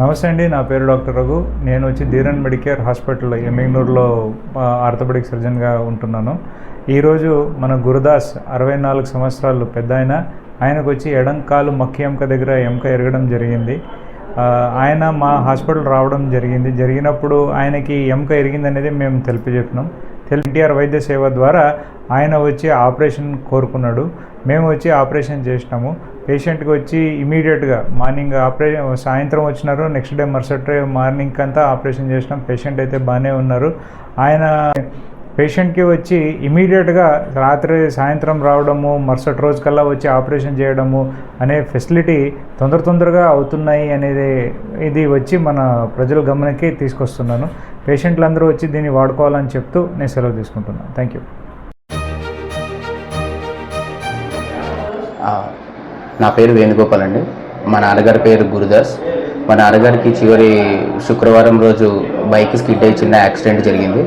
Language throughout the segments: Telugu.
నమస్తే అండి నా పేరు డాక్టర్ రఘు. నేను వచ్చి ధీరన్ మెడికేర్ హాస్పిటల్ ఎమ్మిగ్నూరులో ఆర్థోపెడిక్ సర్జన్గా ఉంటున్నాను. ఈరోజు మన గురుదాస్ అరవై నాలుగు సంవత్సరాలు పెద్ద ఆయన. ఆయనకు వచ్చి ఎడం కాలు మక్కి ఎముక దగ్గర ఎముక ఎరగడం జరిగింది. ఆయన మా హాస్పిటల్ రావడం జరిగింది. జరిగినప్పుడు ఆయనకి ఎముక ఎరిగింది అనేది మేము తెలిపి చెప్పినాం. ఎన్టీఆర్ వైద్య సేవ ద్వారా ఆయన వచ్చి ఆపరేషన్ కోరుకున్నాడు. మేము వచ్చి ఆపరేషన్ చేసినాము. పేషెంట్కి వచ్చి ఇమీడియట్గా మార్నింగ్ ఆపరేషన్ సాయంత్రం వచ్చినారు. నెక్స్ట్ డే మరుసటి మార్నింగ్ అంతా ఆపరేషన్ చేసినాం. పేషెంట్ అయితే బాగానే ఉన్నారు. ఆయన పేషెంట్కి వచ్చి ఇమీడియట్గా రాత్రి సాయంత్రం రావడము మరుసటి రోజు కల్లా వచ్చి ఆపరేషన్ చేయడము అనే ఫెసిలిటీ తొందర తొందరగా అవుతున్నాయి అనేది ఇది వచ్చి మన ప్రజల గమనకి తీసుకొస్తున్నాను. పేషెంట్లు అందరూ వచ్చి దీన్ని వాడుకోవాలని చెప్తూ నేను సెలవు తీసుకుంటున్నాను థ్యాంక్ యూ. నా పేరు వేణుగోపాల్ అండి. మా నాన్నగారి పేరు గురుదాస్. మా నాన్నగారికి చివరి శుక్రవారం రోజు బైక్ స్కిడ్ అయ్యి చిన్న యాక్సిడెంట్ జరిగింది.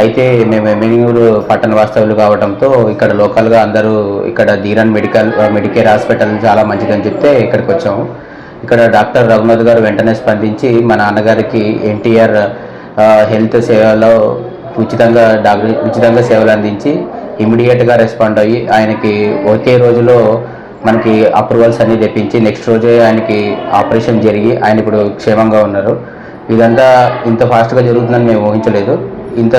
అయితే మేము ఎమ్మెన్యూరు పట్టణ వాస్తవులు కావడంతో ఇక్కడ లోకల్గా అందరూ ఇక్కడ ధీరన్ మెడికల్ మెడికేర్ హాస్పిటల్ చాలా మంచిదని చెప్తే ఇక్కడికి వచ్చాము. ఇక్కడ డాక్టర్ రఘునాథ్ గారు వెంటనే స్పందించి మా నాన్నగారికి ఎన్టీఆర్ హెల్త్ సేవలో ఉచితంగా డాక్టర్ ఉచితంగా సేవలు అందించి ఇమీడియట్గా రెస్పాండ్ అయ్యి ఆయనకి ఒకే రోజులో మనకి అప్రూవల్స్ అన్నీ తెప్పించి నెక్స్ట్ రోజే ఆయనకి ఆపరేషన్ జరిగి ఆయన ఇప్పుడు క్షేమంగా ఉన్నారు. ఇదంతా ఇంత ఫాస్ట్గా జరుగుతుందని మేము ఊహించలేదు. ఇంత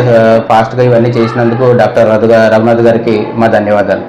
ఫాస్ట్గా ఇవన్నీ చేసినందుకు డాక్టర్ రఘు రఘునాథ్ గారికి మా ధన్యవాదాలు.